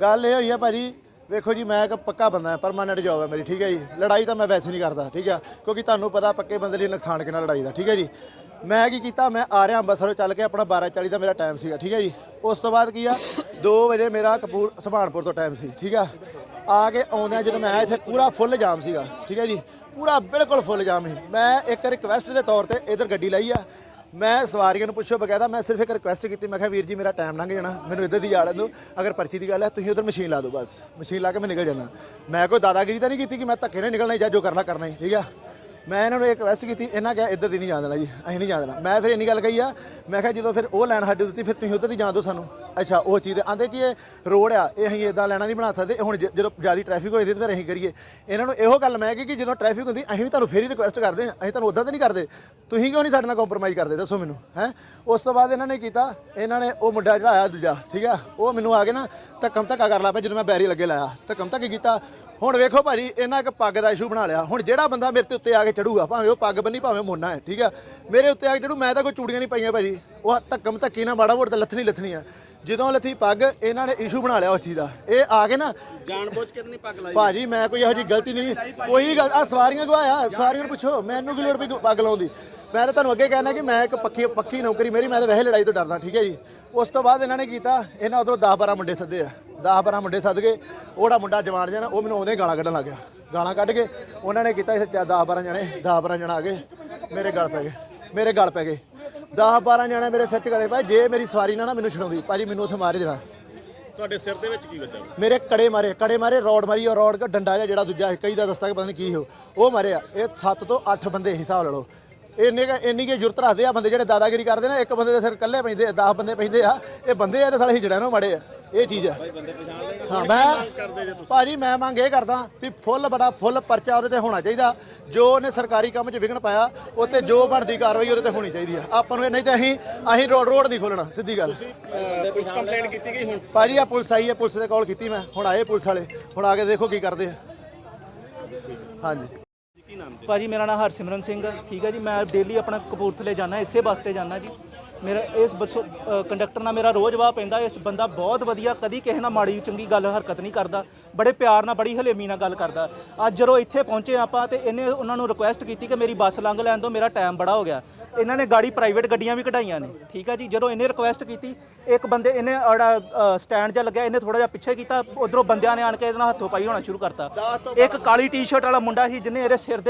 ਗੱਲ ਇਹ ਹੋਈ ਆ ਭਾਜੀ, ਵੇਖੋ ਜੀ, ਮੈਂ ਇੱਕ ਪੱਕਾ ਬੰਦਾ ਹਾਂ ਪਰਮਾਨੈਂਟ ਜੌਬ ਹੈ ਮੇਰੀ, ਠੀਕ ਹੈ ਜੀ? ਲੜਾਈ ਤਾਂ ਮੈਂ ਵੈਸੇ ਨਹੀਂ ਕਰਦਾ, ਠੀਕ ਹੈ ਕਿਉਂਕਿ ਤੁਹਾਨੂੰ ਪਤਾ ਪੱਕੇ ਬੰਦੇ ਲਈ ਨੁਕਸਾਨ ਕਿੰਨਾ ਲੜਾਈ ਦਾ, ਠੀਕ ਹੈ ਜੀ? ਮੈਂ ਕੀ ਕੀਤਾ, ਮੈਂ ਆ ਰਿਹਾ ਅੰਬਰਸਰੋਂ ਚੱਲ ਕੇ ਆਪਣਾ 12:40 ਦਾ ਮੇਰਾ ਟਾਈਮ ਸੀਗਾ, ਠੀਕ ਹੈ ਜੀ? ਉਸ ਤੋਂ ਬਾਅਦ ਕੀ ਆ 2 ਵਜੇ ਮੇਰਾ ਕਪੂਰ, ਸੁਭਾਨਪੁਰ ਤੋਂ ਟਾਈਮ ਸੀ, ਠੀਕ ਆ? ਆ ਕੇ ਆਉਂਦਿਆਂ ਜਦੋਂ ਮੈਂ ਆਇਆ, ਇੱਥੇ ਪੂਰਾ ਫੁੱਲ ਜਾਮ ਸੀਗਾ, ਠੀਕ ਹੈ ਜੀ? ਪੂਰਾ ਬਿਲਕੁਲ ਫੁੱਲ ਜਾਮ ਸੀ। ਮੈਂ ਇੱਕ ਰਿਕਵੈਸਟ ਦੇ ਤੌਰ ਤੇ ਇਧਰ ਗੱਡੀ ਲਈ ਆ ਮੈਂ ਸਵਾਰੀਆਂ ਨੂੰ ਪੁੱਛੋ ਬਕਾਇਦਾ, ਮੈਂ ਸਿਰਫ ਇੱਕ ਰਿਕੁਐਸਟ ਕੀਤੀ, ਮੈਂ ਕਿਹਾ, ਵੀਰ ਜੀ, ਮੇਰਾ ਟਾਈਮ ਲੰਘ ਜਾਣਾ, ਮੈਨੂੰ ਇੱਧਰ ਦੀ ਜਾਣ ਦਿਓ ਅਗਰ ਪਰਚੀ ਦੀ ਗੱਲ ਹੈ, ਤੁਸੀਂ ਉਧਰ ਮਸ਼ੀਨ ਲਾ ਦਿਓ ਬਸ। ਮਸ਼ੀਨ ਲਾ ਕੇ ਮੈਂ ਨਿਕਲ ਜਾਣਾ ਮੈਂ ਕੋਈ ਦਾਦਾਗਿਰੀ ਤਾਂ ਨਹੀਂ ਕੀਤੀ ਕਿ ਮੈਂ ਧੱਕੇ ਨਾਲ ਨਿਕਲਣਾ ਜਾਂ ਜੋ ਕਰਨਾ ਕਰਨਾ ਹੀ, ਠੀਕ ਆ? ਮੈਂ ਇਹਨਾਂ ਨੂੰ ਇੱਕ ਰਿਕਵੈਸਟ ਕੀਤੀ, ਇਹਨਾਂ ਕਿਹਾ ਇੱਧਰ ਦੀ ਨਹੀਂ ਜਾਣ ਦੇਣਾ ਜੀ, ਅਸੀਂ ਨਹੀਂ ਜਾਣ ਦੇਣਾ। ਮੈਂ ਫਿਰ ਇੰਨੀ ਗੱਲ ਕਹੀ ਆ, ਮੈਂ ਕਿਹਾ ਜਦੋਂ ਫਿਰ ਉਹ ਲੈਣ ਸਾਡੀ ਦਿੱਤੀ, ਫਿਰ ਤੁਸੀਂ ਉੱਧਰ ਦੀ ਜਾਣ ਦਿਓ ਸਾਨੂੰ। ਅੱਛਾ, ਉਹ ਚੀਜ਼ ਆਂਦੇ ਕਿ ਇਹ ਰੋਡ ਆ, ਇਹ ਅਸੀਂ ਇਦਾਂ ਲੈਣਾ ਨਹੀਂ ਬਣਾ ਸਕਦੇ ਹੁਣ ਜ- ਜਦੋਂ ਜ਼ਿਆਦਾ ਟ੍ਰੈਫਿਕ ਹੋਏ ਸੀ ਤੇ ਫਿਰ ਅਸੀਂ ਕਰੀਏ। ਇਹਨਾਂ ਨੂੰ ਇਹੋ ਗੱਲ ਮੈਂ ਕਹੀ ਕਿ ਜਦੋਂ ਟ੍ਰੈਫਿਕ ਹੁੰਦੀ, ਅਸੀਂ ਵੀ ਤੁਹਾਨੂੰ ਫੇਰ ਹੀ ਰਿਕੁਐਸਟ ਕਰਦੇ ਹਾਂ, ਅਸੀਂ ਤੁਹਾਨੂੰ ਉਦਾਂ ਤਾਂ ਨਹੀਂ ਕਰਦੇ। ਤੁਸੀਂ ਕਿਉਂ ਨਹੀਂ ਸਾਡੇ ਨਾਲ ਕੰਪਰੋਮਾਈਜ਼ ਕਰਦੇ, ਦੱਸੋ ਮੈਨੂੰ, ਹੈ? ਉਸ ਤੋਂ ਬਾਅਦ ਇਹਨਾਂ ਨੇ ਕੀਤਾ, ਇਹਨਾਂ ਨੇ ਉਹ ਮੁੰਡਾ ਜਿਹੜਾ ਆਇਆ ਦੂਜਾ, ਠੀਕ ਆ? ਉਹ ਮੈਨੂੰ ਆ ਕੇ ਨਾ ਧੱਕਮ ਧੱਕਾ ਕਰ ਲਾ ਪਿਆ ਜਦੋਂ ਮੈਂ ਬੈਰੀ ਲੱਗੇ ਲਾਇਆ, ਧੱਕਮ ਧੱਕੇ ਕੀਤਾ। ਹੁਣ ਵੇਖੋ ਭਾਜੀ, ਇਹਨਾਂ ਇੱਕ ਪੱਗ ਦਾ ਇਸ਼ੂ ਬਣਾ ਲਿਆ। ਹੁਣ ਜਿਹੜਾ ਬੰਦਾ ਮੇਰੇ ਤੇ ਉੱਤੇ ਆ ਕੇ ਚੜੂਗਾ ਭਾਵੇਂ ਉਹ ਪੱਗ ਬੰਨੀ ਭਾਵੇਂ ਮੋਨਾ ਹੈ ਠੀਕ ਆ? ਮੇਰੇ ਉੱਤੇ ਆ ਕੇ ਚੜੂ ਮੈਂ ਤਾਂ ਕੋਈ ਚੂੜੀਆਂ ਨਹੀਂ ਪਾਈਆਂ ਭਾਜੀ। ਉਹ ਧੱਕਮ ਧੱਕੀ ਨਾ ਮਾੜਾ ਮੋੜ ਤਾਂ ਲੱਥਣੀ ਲੱਥਣੀ ਆ। ਜਦੋਂ ਲੱਥੀ ਪੱਗ ਇਹਨਾਂ ਨੇ ਇਸ਼ੂ ਬਣਾ ਲਿਆ ਉਸ ਚੀਜ਼ ਦਾ। ਇਹ ਆ ਕੇ ਨਾ ਜਾਣ ਬੁੱਝ ਕੇ ਨਹੀਂ ਪੱਗ ਲਾਈ। ਭਾਜੀ ਮੈਂ ਕੋਈ ਇਹੋ ਜਿਹੀ ਗਲਤੀ ਨਹੀਂ ਕੋਈ ਗੱਲ ਆ ਸਵਾਰੀਆਂ ਗਵਾਇਆ ਸਵਾਰੀਆਂ ਨੂੰ ਪੁੱਛੋ ਮੈਨੂੰ ਕੀ ਲੋੜ ਪਈ ਪੱਗ ਲਾਉਣ ਦੀ? ਮੈਂ ਤਾਂ ਤੁਹਾਨੂੰ ਅੱਗੇ ਕਹਿਣਾ ਕਿ ਮੈਂ ਇੱਕ ਪੱਕੀ ਪੱਕੀ ਨੌਕਰੀ ਮੇਰੀ ਮੈਂ ਤਾਂ ਵੈਸੇ ਲੜਾਈ ਤੋਂ ਡਰਦਾ ਠੀਕ ਹੈ ਜੀ? ਉਸ ਤੋਂ ਬਾਅਦ ਇਹਨਾਂ ਨੇ ਕੀਤਾ ਇਹਨਾਂ ਉਧਰੋਂ 10 12 ਮੁੰਡੇ ਸੱਦੇ ਆ। 10 12 ਮੁੰਡੇ ਸੱਦ ਕੇ ਉਹੜਾ ਮੁੰਡਾ ਜਵਾਨ ਨਾ ਉਹ ਮੈਨੂੰ ਆਉਂਦੇ ਗਾਲਾਂ ਕੱਢਣ ਲੱਗ ਗਿਆ। ਗਾਲਾਂ ਕੱਢ ਕੇ ਉਹਨਾਂ ਨੇ ਕੀਤਾ ਇੱਥੇ 10 12 ਜਣੇ 10 12 ਜਣਾ ਆ ਗਏ। ਮੇਰੇ ਗਲ ਪੈ ਗਏ ਮੇਰੇ ਗਲ ਪੈ ਗਏ। 10 12 ਜਣੇ ਮੇਰੇ ਸਿਰ 'ਚ ਗਲੇ ਪਏ ਜੇ ਮੇਰੀ ਸਵਾਰੀ ਨਾ ਨਾ ਮੈਨੂੰ ਛਡਾਉਂਦੀ ਭਾਜੀ ਮੈਨੂੰ ਉੱਥੇ ਮਾਰ ਦੇਣਾ। ਤੁਹਾਡੇ ਸਿਰ ਦੇ ਵਿੱਚ ਕੀ ਵੱਜਾ? ਮੇਰੇ ਕੜੇ ਮਾਰੇ ਕੜੇ ਮਾਰੇ ਰੋਡ ਮਾਰੀ ਉਹ ਰੋਡ ਦਾ ਡੰਡਾ ਜਿਹਾ ਜਿਹੜਾ ਦੂਜਾ ਕਈ ਦਾ ਦਸਤਾ ਕਿ ਪਤਾ ਨਹੀਂ ਕੀ ਹੋ ਉਹ। ਮਾਰਿਆ ਇਹ 7 ਤੋਂ 8 ਬੰਦੇ ਹਿਸਾਬ ਲਾ ਲਓ। ਇੰਨੇ ਕੁ- ਇੰਨੀ ਕੀ ਜੁਰਤ ਰੱਖਦੇ ਆ ਬੰਦੇ ਜਿਹੜੇ ਦਾਦਾਗਿਰੀ ਕਰਦੇ ਨੇ ਇੱਕ ਬੰਦੇ ਦੇ ਸਿਰ ਇਕੱਲੇ ਪੈਂਦੇ 10 ਬੰਦੇ ਪੈਂਦੇ ਆ ਇਹ ਬੰਦੇ ਆ ਤੇ ਸਾਲੇ ਹਿਜੜਿਆਂ ਨੂੰ ਮਾੜੇ ਆ। ਇਹ ਚੀਜ਼ ਹੈ। ਹਾਂ, ਮੈਂ ਭਾਜੀ, ਮੈਂ ਮੰਗ ਇਹ ਕਰਦਾ ਵੀ ਫੁੱਲ ਬੜਾ ਫੁੱਲ ਪਰਚਾ ਉਹਦੇ ਤੇ ਹੋਣਾ ਚਾਹੀਦਾ। ਜੋ ਉਹਨੇ ਸਰਕਾਰੀ ਕੰਮ 'ਚ ਵਿਘਨ ਪਾਇਆ, ਉਹ ਤੇ ਜੋ ਬਣਦੀ ਕਾਰਵਾਈ ਉਹਦੇ ਤੇ ਹੋਣੀ ਚਾਹੀਦੀ ਆ। ਆਪਾਂ ਨੂੰ ਇਹ ਨਹੀਂ ਤਾਂ ਅਸੀਂ ਅਸੀਂ ਰੋਡ ਰੋਡ ਨਹੀਂ ਖੋਲਣਾ ਸਿੱਧੀ ਗੱਲ। ਪੁਲਿਸ ਕੰਪਲੇਂਟ ਕੀਤੀ ਗਈ ਹੁਣ ਭਾਜੀ ਆ ਪੁਲਿਸ ਆਈ ਹੈ, ਪੁਲਿਸ ਦੇ ਕਾਲ ਕੀਤੀ ਮੈਂ। ਹੁਣ ਆਏ ਪੁਲਿਸ ਵਾਲੇ। ਹੁਣ ਆ ਕੇ ਦੇਖੋ ਕੀ ਕਰਦੇ ਆ। ਹਾਂਜੀ। ਨਾਮ ਜੀ ਭਾਜੀ, ਮੇਰਾ ਨਾਮ ਹਰਸਿਮਰਨ ਸਿੰਘ ਹੈ। ਠੀਕ ਹੈ ਜੀ, ਮੈਂ ਡੇਲੀ ਆਪਣਾ ਕਪੂਰਥਲੇ ਜਾਣਾ ਇਸੇ ਵਾਸਤੇ ਜਾਣਾ ਜੀ। ਮੇਰਾ ਇਸ ਬੱਸੋ ਕੰਡਕਟਰ ਨਾਲ ਮੇਰਾ ਰੋਜ਼ ਵਾਹ ਪੈਂਦਾ, ਇਸ ਬੰਦਾ ਬਹੁਤ ਵਧੀਆ, ਕਦੀ ਕਿਸੇ ਨਾਲ ਮਾੜੀ, ਚੰਗੀ ਗੱਲ, ਹਰਕਤ ਨਹੀਂ ਕਰਦਾ, ਬੜੇ ਪਿਆਰ ਨਾਲ, ਬੜੀ ਹਲੇਮੀ ਨਾਲ ਗੱਲ ਕਰਦਾ। ਅੱਜ ਜਦੋਂ ਇੱਥੇ ਪਹੁੰਚੇ ਆਪਾਂ ਤੇ ਇਹਨੇ ਉਹਨਾਂ ਨੂੰ ਰਿਕੁਐਸਟ ਕੀਤੀ ਕਿ ਮੇਰੀ ਬੱਸ ਲੰਘ ਲੈਣ ਦਿਓ, ਮੇਰਾ ਟਾਈਮ ਬੜਾ ਹੋ ਗਿਆ। ਇਹਨਾਂ ਨੇ ਗਾੜੀ ਪ੍ਰਾਈਵੇਟ ਗੱਡੀਆਂ ਵੀ ਕਢਾਈਆਂ ਨੇ, ਠੀਕ ਹੈ ਜੀ। ਜਦੋਂ ਇਹਨੇ ਰਿਕੁਐਸਟ ਕੀਤੀ, ਇੱਕ ਬੰਦੇ ਇਹਨੇ ਅੜਾ ਸਟੈਂਡ ਜਿਹਾ ਲੱਗਿਆ, ਇਹਨੇ ਥੋੜਾ ਜਿਹਾ ਪਿੱਛੇ ਕੀਤਾ, ਉਧਰੋਂ ਬੰਦਿਆਂ ਨੇ ਆਣ ਕੇ ਇਹਦੇ ਨਾਲ ਹੱਥੋਂ ਪਾਈ ਹੋਣਾ ਸ਼ੁਰੂ ਕਰਤਾ। ਇੱਕ ਕਾਲੀ ਟੀ-ਸ਼ਰਟ ਵਾਲਾ ਮੁੰਡਾ ਸੀ, ਜਿਹਨੇ ਇਹਦੇ ਸਿਰ ਦੇ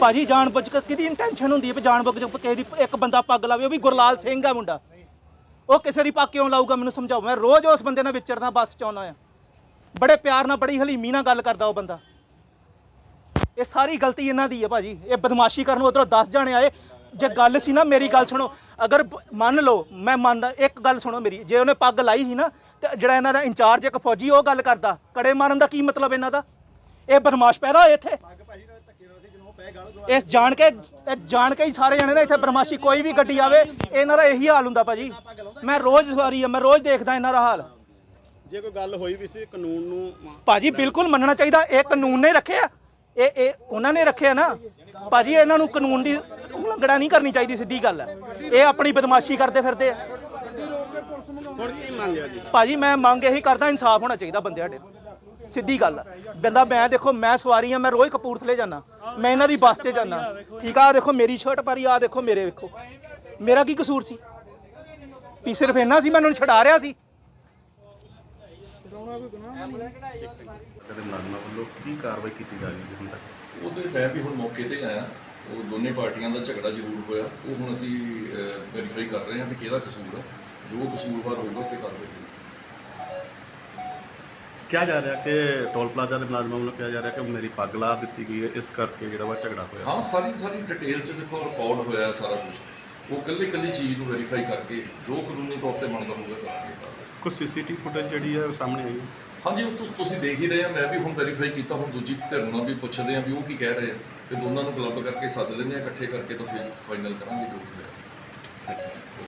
ਭਾਜੀ ਜਾਣ ਬੁੱਝ ਕੇ ਕਿਹਦੀ ਇੰਟੈਂਸ਼ਨ ਹੁੰਦੀ ਹੈ ਵੀ ਜਾਣ ਬੁੱਝ ਕੇ ਕਿਸੇ ਦੀ ਇੱਕ ਬੰਦਾ ਪੱਗ ਲਾਵੇ? ਉਹ ਵੀ ਗੁਰਲਾਲ ਸਿੰਘ ਆ ਮੁੰਡਾ। ਉਹ ਕਿਸੇ ਦੀ ਪੱਗ ਕਿਉਂ ਲਾਊਗਾ? ਮੈਨੂੰ ਸਮਝਾਓ। ਮੈਂ ਰੋਜ਼ ਉਸ ਬੰਦੇ ਨਾਲ ਵਿਚਰਦਾ, ਬੱਸ 'ਚ ਆਉਣਾ ਆ। ਬੜੇ ਪਿਆਰ ਨਾਲ, ਬੜੀ ਹਲੀਮੀ ਨਾਲ ਗੱਲ ਕਰਦਾ ਉਹ ਬੰਦਾ। ਇਹ ਸਾਰੀ ਗਲਤੀ ਇਹਨਾਂ ਦੀ ਹੈ ਭਾਜੀ। ਇਹ ਬਦਮਾਸ਼ੀ ਕਰਨ ਉਧਰੋਂ 10 ਜਾਣੇ ਆਏ। ਜੇ ਗੱਲ ਸੀ ਨਾ, ਮੇਰੀ ਗੱਲ ਸੁਣੋ। ਅਗਰ ਮੰਨ ਲਓ, ਮੈਂ ਮੰਨਦਾ, ਇੱਕ ਗੱਲ ਸੁਣੋ ਮੇਰੀ। ਜੇ ਉਹਨੇ ਪੱਗ ਲਾਈ ਸੀ ਨਾ, ਤੇ ਜਿਹੜਾ ਇਹਨਾਂ ਦਾ ਇੰਚਾਰਜ ਇੱਕ ਫੌਜੀ, ਉਹ ਗੱਲ ਕਰਦਾ। ਕੜੇ ਮਾਰਨ ਦਾ ਕੀ ਮਤਲਬ ਇਹਨਾਂ ਦਾ? ਇਹ ਬਦਮਾਸ਼ ਪੈਦਾ ਹੋਏ ਇੱਥੇ। ਇਸ ਜਾਣ ਕੇ ਇਹ ਜਾਣ ਕੇ ਹੀ ਸਾਰੇ ਜਣੇ ਨਾ ਇੱਥੇ ਬਦਮਾਸ਼ੀ ਕੋਈ ਵੀ ਗੱਡੀ ਆਵੇ ਇਹਨਾਂ ਦਾ ਇਹੀ ਹਾਲ ਹੁੰਦਾ ਭਾਜੀ। ਮੈਂ ਰੋਜ਼ ਸਵਾਰੀ ਆ ਮੈਂ ਰੋਜ਼ ਦੇਖਦਾ ਇਹਨਾਂ ਦਾ ਹਾਲ। ਜੇ ਕੋਈ ਗੱਲ ਹੋਈ ਵੀ ਸੀ ਕਾਨੂੰਨ ਨੂੰ ਭਾਜੀ ਬਿਲਕੁਲ ਮੰਨਣਾ ਚਾਹੀਦਾ ਇਹ ਕਾਨੂੰਨ ਨੇ ਰੱਖਿਆ। ਇਹ ਇਹ ਉਹਨਾਂ ਨੇ ਰੱਖਿਆ ਨਾ। ਭਾਜੀ ਇਹਨਾਂ ਨੂੰ ਕਾਨੂੰਨ ਦੀ ਉਲੰਘਣਾ ਨਹੀਂ ਕਰਨੀ ਚਾਹੀਦੀ ਸਿੱਧੀ ਗੱਲ ਹੈ ਇਹ ਆਪਣੀ ਬਦਮਾਸ਼ੀ ਕਰਦੇ ਫਿਰਦੇ ਆ। ਹੁਣ ਕੀ ਮੰਗਿਆ ਜੀ? ਭਾਜੀ ਮੈਂ ਮੰਗ ਇਹੀ ਕਰਦਾ ਇਨਸਾਫ ਹੋਣਾ ਚਾਹੀਦਾ ਬੰਦੇ ਸਾਡੇ ਸਿੱਧੀ ਗੱਲ ਆ। ਬੰਦਾ ਮੈਂ ਦੇਖੋ ਮੈਂ ਸਵਾਰੀ ਆ ਮੈਂ ਰੋਜ਼ ਕਪੂਰਥਲੇ ਜਾਣਾ ਮੈਂ ਇਹਨਾਂ ਦੀ ਬੱਸ 'ਤੇ ਜਾਣਾ ਠੀਕ ਆ ਆਹ ਦੇਖੋ ਮੇਰੀ ਸ਼ਰਟ ਪਾਰੀ ਆ ਦੇਖੋ ਮੇਰੇ ਵੇਖੋ। ਮੇਰਾ ਕੀ ਕਸੂਰ ਸੀ? ਵੀ ਸਿਰਫ ਇਹਨਾਂ ਸੀ ਮੈਂ ਉਹਨਾਂ ਨੂੰ ਛਡਾ ਰਿਹਾ ਸੀ। ਕਦੇ ਮੁਲਾਜ਼ਮਾਂ ਵੱਲੋਂ ਕੀ ਕਾਰਵਾਈ ਕੀਤੀ ਜਾ ਰਹੀ ਹੈ ਹੁਣ ਤੱਕ? ਉਹਦੇ ਮੈਂ ਵੀ ਹੁਣ ਮੌਕੇ ਤੇ ਆਇਆ। ਉਹ ਦੋਨੇ ਪਾਰਟੀਆਂ ਦਾ ਝਗੜਾ ਜ਼ਰੂਰ ਹੋਇਆ। ਉਹ ਹੁਣ ਅਸੀਂ ਵੈਰੀਫਾਈ ਕਰ ਰਹੇ ਹਾਂ ਕਿ ਕਿਹਦਾ ਕਸੂਰ ਹੈ ਜੋ ਕਸੂਰਵਾਰ ਹੋਊਗਾ ਉਹ ਤੇ ਕਾਰਵਾਈ ਹੋਊਗੀ। ਕਿਹਾ ਜਾ ਰਿਹਾ ਕਿ ਟੋਲ ਪਲਾਜ਼ਾ ਦੇ ਮੁਲਾਜ਼ਮਾਂ ਵੱਲੋਂ ਕਿਹਾ ਜਾ ਰਿਹਾ ਕਿ ਮੇਰੀ ਪੱਗ ਲਾ ਦਿੱਤੀ ਗਈ ਹੈ ਇਸ ਕਰਕੇ ਜਿਹੜਾ ਵਾ ਝਗੜਾ ਹੋਇਆ। ਹਾਂ ਸਾਰੀ ਸਾਰੀ ਡਿਟੇਲ ਚ ਦੇਖੋ ਰਿਕਾਰਡ ਹੋਇਆ ਹੈ ਸਾਰਾ ਕੁਝ ਉਹ ਕੱਲੀ ਕੱਲੀ ਚੀਜ਼ ਨੂੰ ਵੈਰੀਫਾਈ ਕਰਕੇ ਜੋ ਕਾਨੂੰਨੀ ਤੌਰ ਤੇ ਬਣਦਾ ਹੋਊਗਾ ਕਰਾਂਗੇ ਕੁਝ ਸੀਸੀਟੀਵੀ ਫੁਟੇਜ ਜਿਹੜੀ ਹੈ ਉਹ ਸਾਹਮਣੇ ਆਈ ਹਾਂਜੀ ਉਹ ਤੁਸੀਂ ਦੇਖ ਹੀ ਰਹੇ ਆ ਮੈਂ ਵੀ ਹੁਣ ਵੈਰੀਫਾਈ ਕੀਤਾ ਹੁਣ ਦੂਜੀ ਧਿਰ ਨਾਲ ਵੀ ਪੁੱਛਦੇ ਆ ਵੀ ਉਹ ਕੀ ਕਹਿ ਰਹੇ ਆ। ਤੇ ਦੋਨਾਂ ਨੂੰ ਕਲੱਬ ਕਰਕੇ ਸੱਦ ਲੈਂਦੇ ਆ ਇਕੱਠੇ ਕਰਕੇ ਤਾਂ ਫਿਰ ਫਾਈਨਲ ਕਰਾਂਗੇ ਜੋ ਵੀ ਹੈ